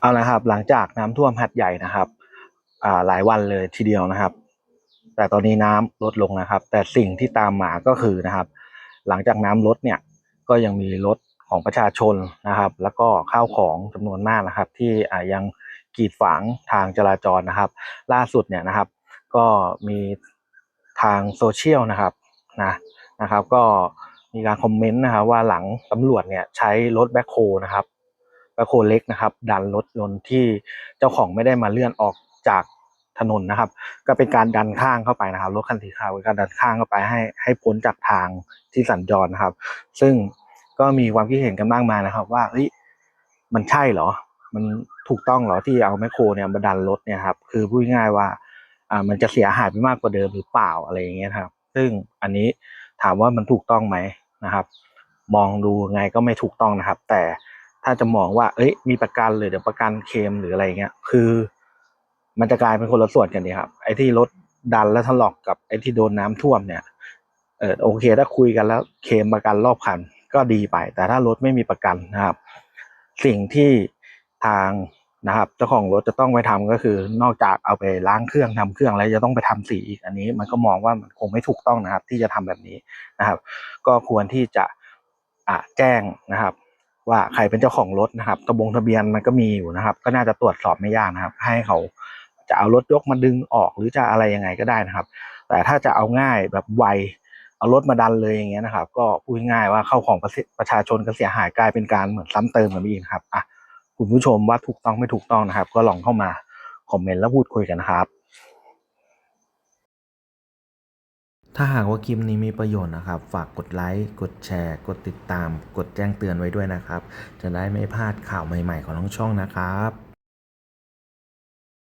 เอาละครับหลังจากน้ำท่วมหัดใหญ่นะครับ อ่าหลายวันเลยทีเดียวนะครับ แต่ตอนนี้น้ำลดลงนะครับ แต่สิ่งที่ตามมาก็คือนะครับ หลังจากน้ำลดเนี่ยก็ยังมีรถของประชาชนนะครับ แล้วก็ข้าวของจำนวนมากนะครับ ที่อ่ายังกีดขวางทางจราจรนะครับ ล่าสุดเนี่ยนะครับ ก็มีทางโซเชียลนะครับนะนะครับ ก็มีการคอมเมนต์นะครับว่าหลังตำรวจเนี่ยใช้รถแบ็คโฮนะครับ แบคโฮเล็กนะครับ ดันรถยนต์ที่เจ้าของไม่ได้มาเลื่อนออกจากถนนนะครับ ก็เป็นการดันข้างเข้าไปนะครับรถคันสีขาวเป็นการดันข้างเข้าไปให้ให้พ้นจากทางที่สัญจรนะครับ ซึ่งก็มีความคิดเห็นกันมากมายนะครับ ว่าเฮ้ยมันใช่เหรอ มันถูกต้องเหรอที่เอาแมคโครเนี่ยมาดันรถเนี่ยครับคือพูดง่ายว่าอ่ามันจะเสียหายไปมากกว่าเดิมหรือเปล่าอะไรอย่างเงี้ยครับ ซึ่งอันนี้ถามว่ามันถูกต้องไหมนะครับ มองดูไงก็ไม่ถูกต้องนะครับ แต่ ถ้าจะมองว่า เอ้ย มีประกันเลยเดี๋ยวประกันเคลมหรืออะไรเงี้ย คือ มันจะกลายเป็นคนละส่วนกันดีครับ ไอ้ที่รถดันและถลอกกับไอ้ที่โดนน้ำท่วมเนี่ย เออโอเค ถ้าคุยกันแล้วเคลมประกันรอบคันก็ดีไป แต่ถ้ารถไม่มีประกันนะครับ สิ่งที่ทางนะครับเจ้าของรถจะต้องไปทำก็คือนอกจากเอาไปล้างเครื่องทำเครื่องแล้วจะต้องไปทำสีอีกอันนี้ มันก็มองว่ามันคงไม่ถูกต้องนะครับ ที่จะทำแบบนี้นะครับ ก็ควรที่จะะแจ้งนะครับ ว่าใครเป็นเจ้าของรถนะครับทะบงทะเบียนมันก็มีอยู่นะครับ ก็น่าจะตรวจสอบไม่ยากนะครับ ให้เขาจะเอารถยกมาดึงออกหรือจะอะไรยังไงก็ได้นะครับ แต่ถ้าจะเอาง่ายแบบไวเอารถมาดันเลยอย่างเงี้ยนะครับ ก็พูดง่ายว่าเข้าของประประชาชนก็เสียหายกลายเป็นการเหมือนซ้ำเติมกันไปอีกนะครับอะคุณผู้ชมว่าถูกต้องไม่ถูกต้องนะครับ ก็ลองเข้ามาคอมเมนต์แล้วพูดคุยกันนะครับ ถ้าหากว่าคลิปนี้มีประโยชน์นะครับ ฝากกดไลค์ กดแชร์ กดติดตาม กดแจ้งเตือนไว้ด้วยนะครับ จะได้ไม่พลาดข่าวใหม่ๆของทั้งช่องนะครับ